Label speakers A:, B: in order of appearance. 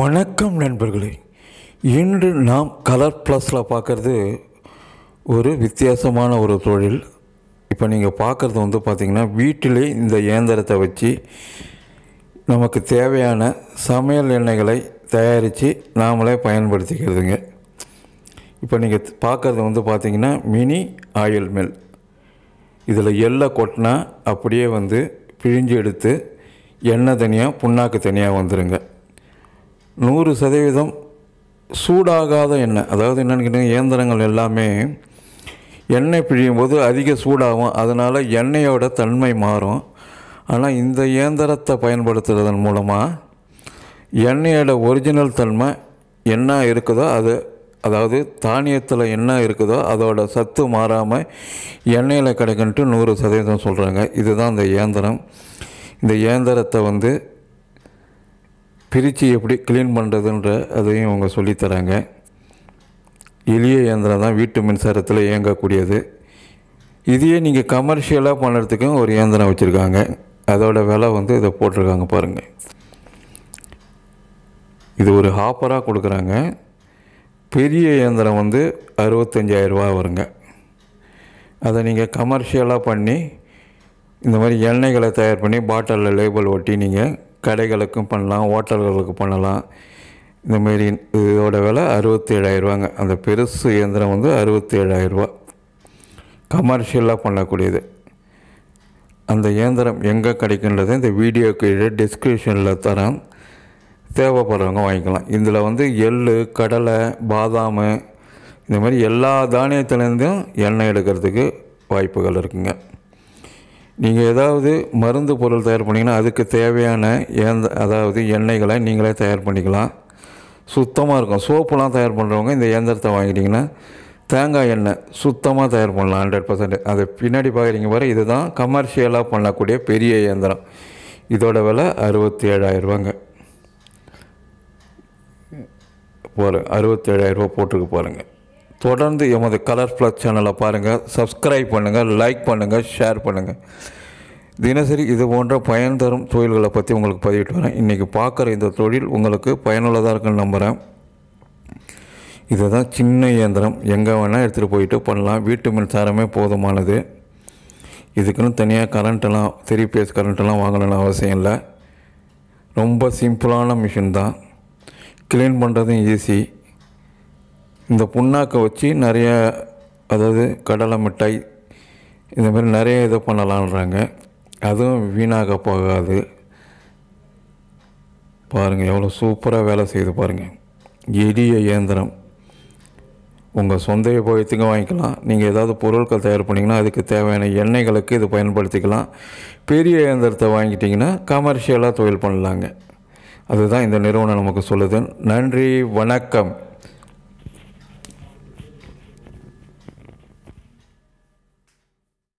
A: வணக்கம் நண்பர்களே. இன்று நாம் கலர் ப்ளஸில் பார்க்குறது ஒரு வித்தியாசமான ஒரு தொழில். இப்போ நீங்கள் பார்க்குறது வந்து பார்த்திங்கன்னா வீட்டிலே இந்த இயந்திரத்தை வச்சு நமக்கு தேவையான சமையல் எண்ணெய்களை தயாரித்து நாமளே பயன்படுத்திக்கிறதுங்க. இப்போ நீங்கள் பார்க்குறது வந்து பார்த்திங்கன்னா மினி ஆயில் மில். இதில் எள்ளை கொட்டினா அப்படியே வந்து பிழிஞ்சு எடுத்து எண்ணெய் தனியாக புண்ணாக்கு தனியாக வந்துடுங்க நூறு சதவீதம் சூடாகாத எண்ணெய். அதாவது என்னென்னு கேட்டிங்கன்னா இயந்திரங்கள் எல்லாமே எண்ணெய் பிழியும் போது அதிக சூடாகும். அதனால் எண்ணெயோட தன்மை மாறும். ஆனால் இந்த இயந்திரத்தை பயன்படுத்துறதன் மூலமாக எண்ணெயோட ஒரிஜினல் தன்மை என்ன இருக்குதோ அது அதாவது தானியத்தில் என்ன இருக்குதோ அதோட சத்து மாறாமல் எண்ணெயில் கிடைக்குன்ட்டு நூறு சதவீதம் சொல்கிறாங்க இதுதான் இந்த இயந்திரம். இந்த இயந்திரத்தை வந்து பிரித்து எப்படி க்ளீன் பண்ணுறதுன்ற அதையும் அவங்க சொல்லித்தராங்க. எளிய இயந்திரம் தான் வீட்டு மின்சாரத்தில் இயங்கக்கூடியது. இதையே நீங்கள் கமர்ஷியலாக பண்ணுறதுக்கும் ஒரு இயந்திரம் வச்சுருக்காங்க. அதோட விலை வந்து இதை போட்டிருக்காங்க பாருங்கள் இது ஒரு ஹாப்பராக கொடுக்குறாங்க. பெரிய இயந்திரம் வந்து அறுபத்தஞ்சாயிரரூபா வருங்க. அதை நீங்கள் கமர்ஷியலாக பண்ணி இந்த மாதிரி எண்ணெய்களை தயார் பண்ணி பாட்டிலில் லேபிள் ஒட்டி நீங்கள் கடைகளுக்கும் பண்ணலாம் ஹோட்டல்களுக்கு பண்ணலாம். இந்த மாரி இதோட விலை அறுபத்தி ஏழாயிரரூவாங்க அந்த பெருசு இயந்திரம் வந்து அறுபத்தேழாயிரரூவா கமர்ஷியலாக பண்ணக்கூடியது. அந்த இயந்திரம் எங்கே கிடைக்குன்றதை இந்த வீடியோ கீழே டிஸ்கிரிப்ஷனில் தரேன். தேவைப்படுறவங்க வாங்கிக்கலாம். இதில் வந்து எள் கடலை பாதாம் இந்த மாதிரி எல்லா தானியத்துலேருந்தும் எண்ணெய் எடுக்கிறதுக்கு வாய்ப்புகள் இருக்குங்க. நீங்கள் ஏதாவது மருந்து பொருள் தயார் பண்ணிங்கன்னா அதுக்கு தேவையான ஏந்த அதாவது எண்ணெய்களை நீங்களே தயார் பண்ணிக்கலாம். சுத்தமாக இருக்கும். சோப்புலாம் தயார் பண்ணுறவங்க இந்த இயந்திரத்தை வாங்கிட்டிங்கன்னா தேங்காய் எண்ணெய் சுத்தமாக தயார் பண்ணலாம் ஹண்ட்ரட் பர்சன்ட் அதை பின்னாடி பார்க்குறீங்க பாரு இதுதான் கமர்ஷியலாக பண்ணக்கூடிய பெரிய இயந்திரம். இதோட விலை அறுபத்தி ஏழாயிரரூபாங்க போகிற அறுபத்தேழாயிரரூபா போட்டிருக்கு பாருங்கள் தொடர்ந்து எமது கலர் ப்ளஸ் சேனலை பாருங்கள் சப்ஸ்கிரைப் பண்ணுங்கள் லைக் பண்ணுங்கள் ஷேர் பண்ணுங்கள் தினசரி இது போன்ற பயன் தரும் தொழில்களை பற்றி உங்களுக்கு பதிவிட்டு வரேன். இன்றைக்கி பார்க்குற இந்த தொழில் உங்களுக்கு பயனுள்ளதாக இருக்குன்னு நம்புகிறேன் இதுதான் சின்ன இயந்திரம். எங்கே வேணால் எடுத்துகிட்டு போயிட்டு பண்ணலாம். வீட்டு மின்சாரமே போதுமானது. இதுக்குன்னு தனியாக கரண்ட்டெல்லாம் த்ரீ பேஸ் கரண்ட்டெல்லாம் வாங்கணும்னு அவசியம் இல்லை. ரொம்ப சிம்பிளான மிஷின் தான். க்ளீன் பண்ணுறதும் ஈஸி இந்த புண்ணாக்கை வச்சு நிறைய அதாவது கடலை மிட்டாய் இந்த மாதிரி நிறைய இது பண்ணலான்றாங்க. அதுவும் வீணாக போகாது. பாருங்கள் எவ்வளோ சூப்பராக வேலை செய்யுது பாருங்கள் எளிய இயந்திரம். உங்கள் சொந்த உபயோகத்துக்கும் வாங்கிக்கலாம். நீங்கள் ஏதாவது பொருட்கள் தயார் பண்ணிங்கன்னா அதுக்கு தேவையான எண்ணெய்களுக்கு இது பயன்படுத்திக்கலாம். பெரிய இயந்திரத்தை வாங்கிட்டிங்கன்னா கமர்ஷியலாக தொழில் பண்ணலாங்க. அதுதான் இந்த நிறுவனம் நமக்கு சொல்லுது. நன்றி வணக்கம்.